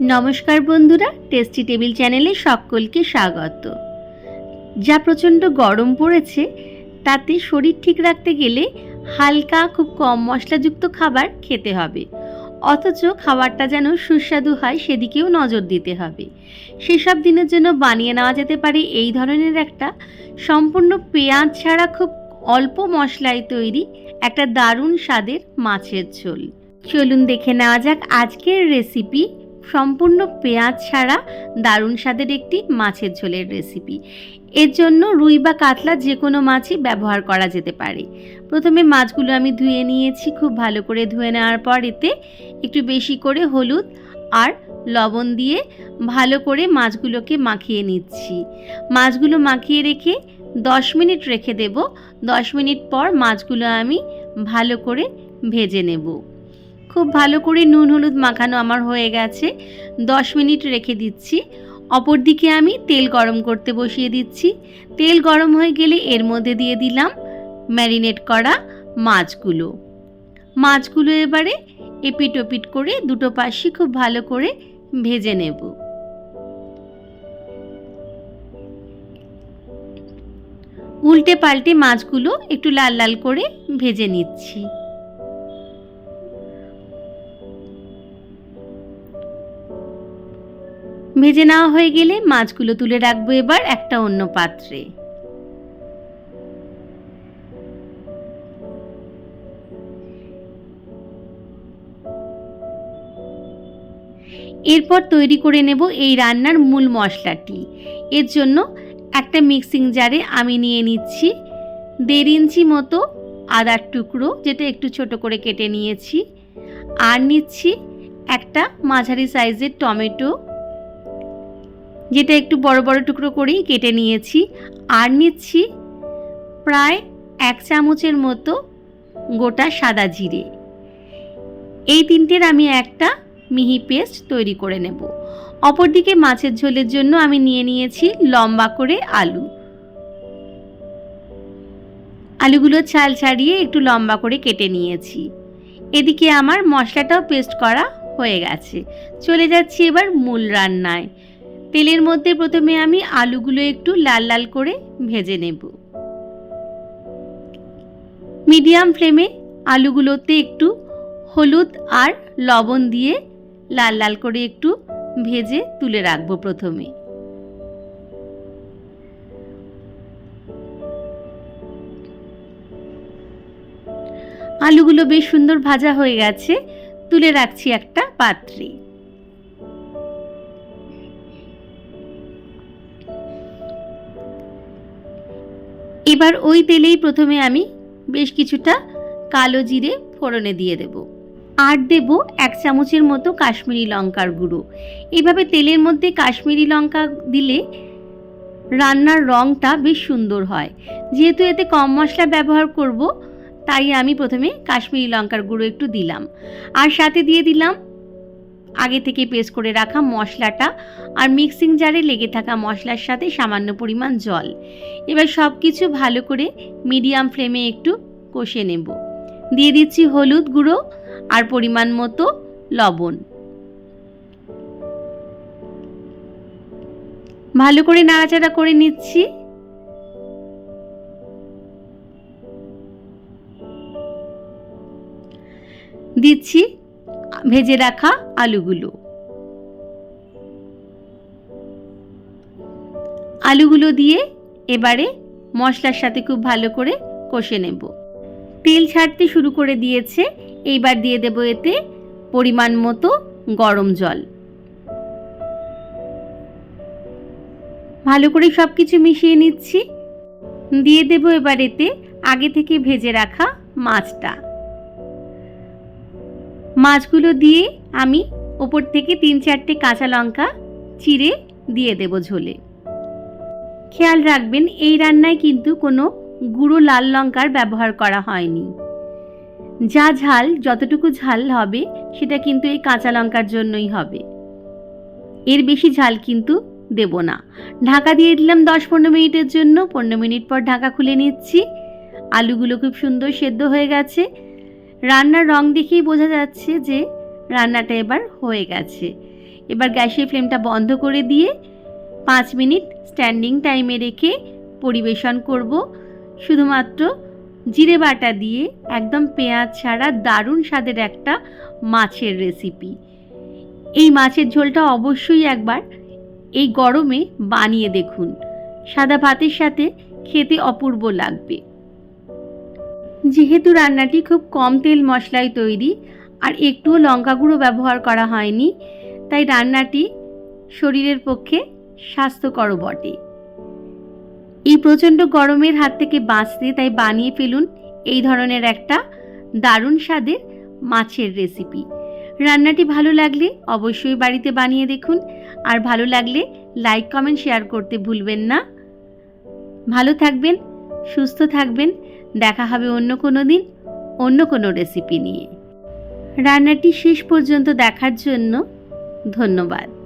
নমস্কার বন্ধুরা tasty table চ্যানেলে সকলকে স্বাগত। যা প্রচণ্ড গরম পড়েছে, তাতে শরীর ঠিক রাখতে গেলে হালকা, খুব কম মশলাযুক্ত খাবার খেতে হবে। অথচ খাবারটা যেন সুস্বাদু হয়, সেদিকেও নজর দিতে হবে। সেসব দিনের জন্য বানিয়ে নেওয়া যেতে পারে এই ধরনের একটা সম্পূর্ণ পেঁয়াজ ছাড়া খুব অল্প মশলায় তৈরি একটা দারুণ স্বাদের মাছের ঝোল। চলুন দেখে নেওয়া যাক আজকের রেসিপি সম্পূর্ণ পেঁয়াজ ছাড়া দারুণ স্বাদের একটি মাছের ঝোলের রেসিপি এর জন্য রুই বা কাতলা যে কোনো মাছই ব্যবহার করা যেতে পারে। প্রথমে মাছগুলো আমি ধুয়ে নিয়েছি খুব ভালো করে ধুয়ে নেওয়ার পর এতে একটু বেশি করে হলুদ আর লবণ দিয়ে ভালো করে মাছগুলোকে মাখিয়ে নিচ্ছি। মাছগুলো মাখিয়ে রেখে দশ মিনিট রেখে দেব। দশ মিনিট পর মাছগুলো আমি ভালো করে ভেজে নেব। খুব ভালো করে নুন হলুদ মাখানো আমার হয়ে গেছে। দশ মিনিট রেখে দিচ্ছি। অপরদিকে আমি তেল গরম করতে বসিয়ে দিচ্ছি। তেল গরম হয়ে গেলে এর মধ্যে দিয়ে দিলাম ম্যারিনেট করা মাছগুলো। মাছগুলো এবারে এপিট ওপিট করে দুটো পাশই খুব ভালো করে ভেজে নেব। উল্টে পাল্টে মাছগুলো একটু লাল লাল করে ভেজে নিচ্ছি। ভেজে নেওয়া হয়ে গেলে মাছগুলো তুলে রাখব এবার একটা অন্য পাত্রে। এরপর তৈরি করে নেব এই রান্নার মূল মশলাটি। এর জন্য একটা মিক্সিং জারে আমি নিয়ে নিচ্ছি দেড় ইঞ্চি মতো আদার টুকরো, যেটা একটু ছোট করে কেটে নিয়েছি। আর নিচ্ছি একটা মাঝারি সাইজের টমেটো যেটা একটু বড় বড় টুকরো করেই কেটে নিয়েছি। আর নিচ্ছি প্রায় এক চামচের মতো গোটা সাদা জিরে। এই তিনটের আমি একটা মিহি পেস্ট তৈরি করে নেব। অপরদিকে মাছের ঝোলের জন্য আমি নিয়ে নিয়েছি লম্বা করে আলু। আলুগুলো ছাল ছাড়িয়ে একটু লম্বা করে কেটে নিয়েছি। এদিকে আমার মশলাটাও পেস্ট করা হয়ে গেছে। চলে যাচ্ছি এবার মূল রান্নায়। তেলের মধ্যে প্রথমে আমি আলুগুলো একটু লাল লাল করে ভেজে নেব। মিডিয়াম ফ্লেমে আলুগুলোতে একটু হলুদ আর লবণ দিয়ে লাল লাল করে একটু ভেজে তুলে রাখব প্রথমে। আলুগুলো বেশ সুন্দর ভাজা হয়ে গেছে, তুলে রাখছি একটা পাত্রে। এবার ওই তেলেই প্রথমে আমি বেশ কিছুটা কালো জিরে ফোড়নে দিয়ে দেব। আর দেব এক চামচের মতো কাশ্মীরি লঙ্কার গুঁড়ো। এভাবে তেলের মধ্যে কাশ্মীরি লঙ্কা দিলে রান্নার রঙটা বেশ সুন্দর হয়। যেহেতু এতে কম মশলা ব্যবহার করব, তাই আমি প্রথমে কাশ্মীরি লঙ্কার গুঁড়ো একটু দিলাম। আর সাথে দিয়ে দিলাম আগে থেকে পেস্ট করে রাখা মশলাটা আর মিক্সিং জারে লেগে থাকা মশলার সাথে সামান্য পরিমাণ জল। এবার সব কিছু ভালো করে মিডিয়াম ফ্লেমে একটু কষে নেব। দিয়ে দিচ্ছি হলুদ গুঁড়ো আর পরিমাণ মতো লবণ। ভালো করে নাড়াচাড়া করে নিচ্ছি। দিচ্ছি ভেজে রাখা আলুগুলো। আলুগুলো দিয়ে এবারে মশলার সাথে খুব ভালো করে কষে নেব। তেল ছাড়তে শুরু করে দিয়েছে, এইবার দিয়ে দেব এতে পরিমাণ মতো গরম জল। ভালো করে সব কিছু মিশিয়ে নিচ্ছি। দিয়ে দেব এবার এতে আগে থেকে ভেজে রাখা মাছটা। মাছগুলো দিয়ে আমি ওপর থেকে তিন চারটে কাঁচা লঙ্কা চিড়ে দিয়ে দেব ঝোলে। খেয়াল রাখবেন, এই রান্নায় কিন্তু কোনো গুঁড়ো লাল লঙ্কার ব্যবহার করা হয়নি। যা ঝাল, যতটুকু ঝাল হবে, সেটা কিন্তু এই কাঁচা লঙ্কার জন্যই হবে। এর বেশি ঝাল কিন্তু দেব না। ঢাকা দিয়ে দিলাম দশ পনেরো মিনিটের জন্য। পনেরো মিনিট পর ঢাকা খুলে নিচ্ছি। আলুগুলো খুব সুন্দর সেদ্ধ হয়ে গেছে। রান্নার রং দেখেই বোঝা যাচ্ছে যে রান্নাটা এবার হয়ে গেছে। এবার গ্যাসের ফ্লেমটা বন্ধ করে দিয়ে পাঁচ মিনিট স্ট্যান্ডিং টাইমে রেখে পরিবেশন করব। শুধুমাত্র জিরে বাটা দিয়ে একদম পেঁয়াজ ছাড়া দারুণ স্বাদের একটা মাছের রেসিপি। এই মাছের ঝোলটা অবশ্যই একবার এই গরমে বানিয়ে দেখুন। সাদা ভাতের সাথে খেতে অপূর্ব লাগবে। যেহেতু রান্নাটি খুব কম তেল মশলায় তৈরি আর একটুও লঙ্কা গুঁড়ো ব্যবহার করা হয়নি, তাই রান্নাটি শরীরের পক্ষে স্বাস্থ্যকর বটে। এই প্রচণ্ড গরমের হাত থেকে বাঁচতে তাই বানিয়ে ফেলুন এই ধরনের একটা দারুণ স্বাদের মাছের রেসিপি। রান্নাটি ভালো লাগলে অবশ্যই বাড়িতে বানিয়ে দেখুন আর ভালো লাগলে লাইক, কমেন্ট, শেয়ার করতে ভুলবেন না। ভালো থাকবেন সুস্থ থাকবেন। দেখা হবে অন্য কোনো দিন, অন্য কোনো রেসিপি নিয়ে। রান্নাটি শেষ পর্যন্ত দেখার জন্য ধন্যবাদ।